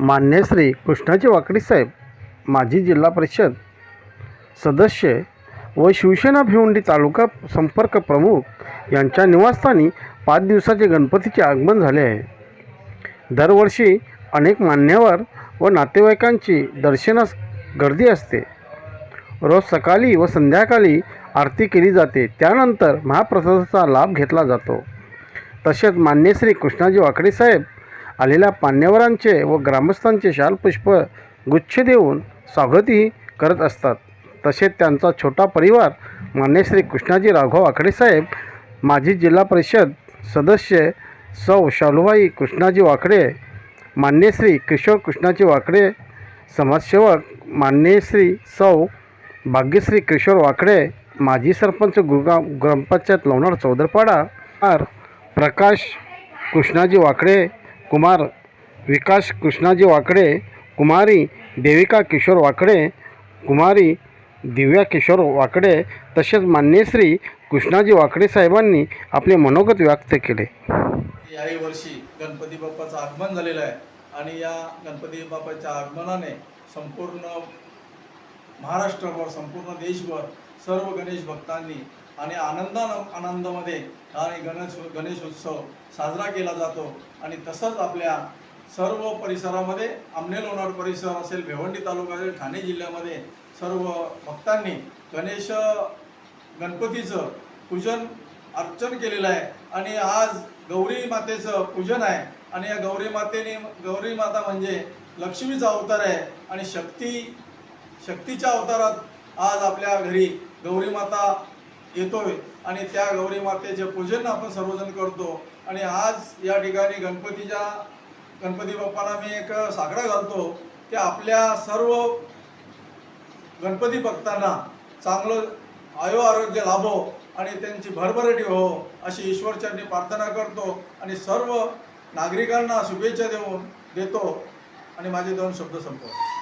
मान्य श्री कृष्णाजी वाकडी साहेब माजी जिल्हा परिषद सदस्य व शिवसेना भिवंडी तालुका संपर्क प्रमुख यांच्या निवासस्थानी पाच दिवसाचे गणपतीचे आगमन झाले आहे. दरवर्षी अनेक मान्यवर व नातेवाईकांची दर्शनास गर्दी असते. रोज सकाळी व संध्याकाळी आरती केली जाते. त्यानंतर महाप्रसादाचा लाभ घेतला जातो. तसेच मान्य श्री कृष्णाजी वाकडे साहेब आलेल्या मान्यवरांचे व ग्रामस्थांचे शालपुष्प गुच्छ देऊन स्वागतही करत असतात. तसेच त्यांचा छोटा परिवार मान्य श्री कृष्णाजी राघव आकडे साहेब माजी जिल्हा परिषद सदस्य सौ शालूबाई कृष्णाजी वाकडे मान्य श्री किशोर कृष्णाजी वाकडे समाजसेवक मान्यश्री सौ भाग्यश्री किशोर वाकडे माजी सरपंच गुरगाव ग्रामपंचायत लोणार चौदरपाडा आर प्रकाश कृष्णाजी वाकडे कुमार विकास कृष्णाजी वाकडे कुमारी देविका किशोर वाकडे कुमारी दिव्या किशोर वाकडे तसेच मान्यश्री कृष्णाजी वाकडे साहेबांनी आपले मनोगत व्यक्त केले. याही वर्षी गणपती बाप्पाचं आगमन झालेलं आहे आणि या गणपती बाप्पाच्या आगमनाने संपूर्ण महाराष्ट्रभर संपूर्ण देशभर सर्व गणेश भक्तांनी आणि आनंदानं आनंदामध्ये आणि गणेश गणेशोत्सव साजरा केला जातो. आणि तसंच आपल्या सर्व परिसरामध्ये आमने लोणार परिसर असेल भिवंडी तालुका असेल ठाणे जिल्ह्यामध्ये सर्व भक्तांनी गणेश गणपतीचं पूजन अर्चन केलेलं आहे. आणि आज गौरी मातेचं पूजन आहे. आणि या गौरी मातेने गौरी माता म्हणजे लक्ष्मीचा अवतार आहे. आणि शक्ती शक्तीच्या अवतारात आज आपल्या घरी गौरी माता येतोय. आणि त्या गौरी मातेचे पूजन आपण सर्वजण करतो. आणि आज या ठिकाणी गणपतीच्या गणपती बाप्पाला मी एक साकडा घालतो. की आपल्या सर्व गणपती भक्तांना चांगलं आयो आरोग्य लाभो आणि त्यांची भरभराटी हो अशी ईश्वरचरणी प्रार्थना करतो. आणि सर्व नागरिकांना शुभेच्छा देऊन देतो. आणि माझे दोन शब्द संपवतो.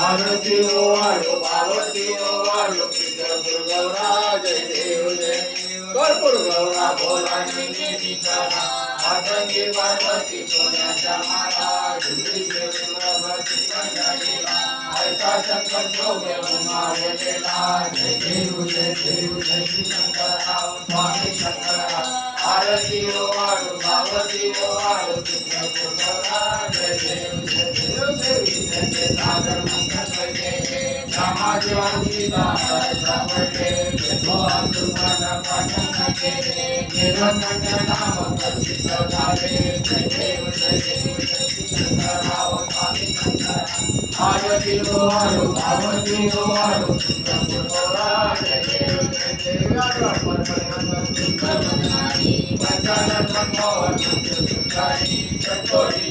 आरती ओ आयो पार्वती ओ आयो पितर गौरा जय देव जय कर्पूर गौरा बोला निधी आटंकी पार्वती सोन्याच्या माला झुंबरी भगवती ऐका शंकर जोगे उमावलेला जय देव जय देव जय श्री शंकरराव स्वामी शंकरा आरती ओ आयो पार्वती ओ जय देव जय देव जय सागर मंगल समाज वांचिता सावटे देवो अंतुपद पाठन केले निरंजन नाम प्रसिद्ध झाले जय देव जय देव जय श्री शंकरराव स्वामी शंकर आरती ओ आरो पार्वती ओ आरो सुंदर जय देव जय देव अर्पण सुंदर बनाई पंचानन मनोहर सुंदरी चकोरी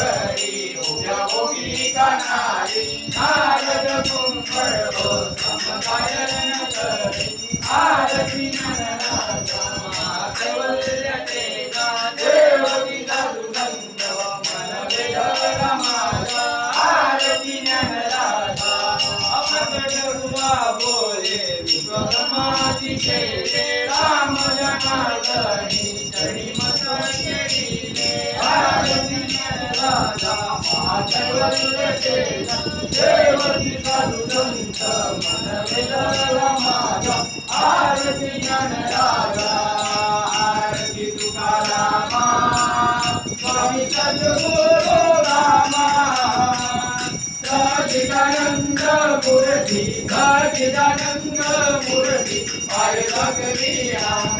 करी उभ्या उभी कानारी नारद कुंभळ हो समगायन करी आरती मननाचा Murti, Bhakti Dananga Murti, I love you,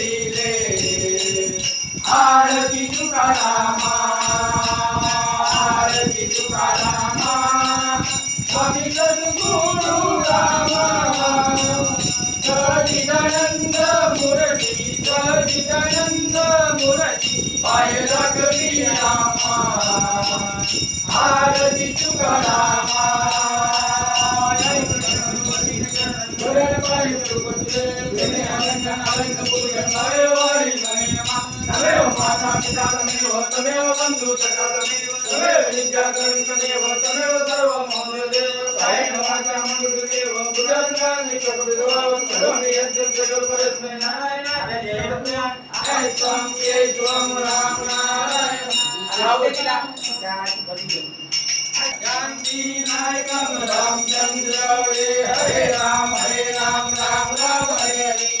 आरती तुकारामा आरती तुकारामा स्वामी सद्गुरु रामा सचिदानंद मूर्ती सचिदानंद मूर्ती पाय लागली रामा आरती तुकारामा माता पिता तमेव तमेव बंधु सखा तमेव तमेव तमेव तमेव कायेन वाचा मनोबुद्धिदेव बुद्धात्मानि प्रकृतिदेव करोमि यद्यत् सकल परस्मै जय स्वाम राम नारायण। जानकी हरे राम हरे राम राम राम हरे हरे।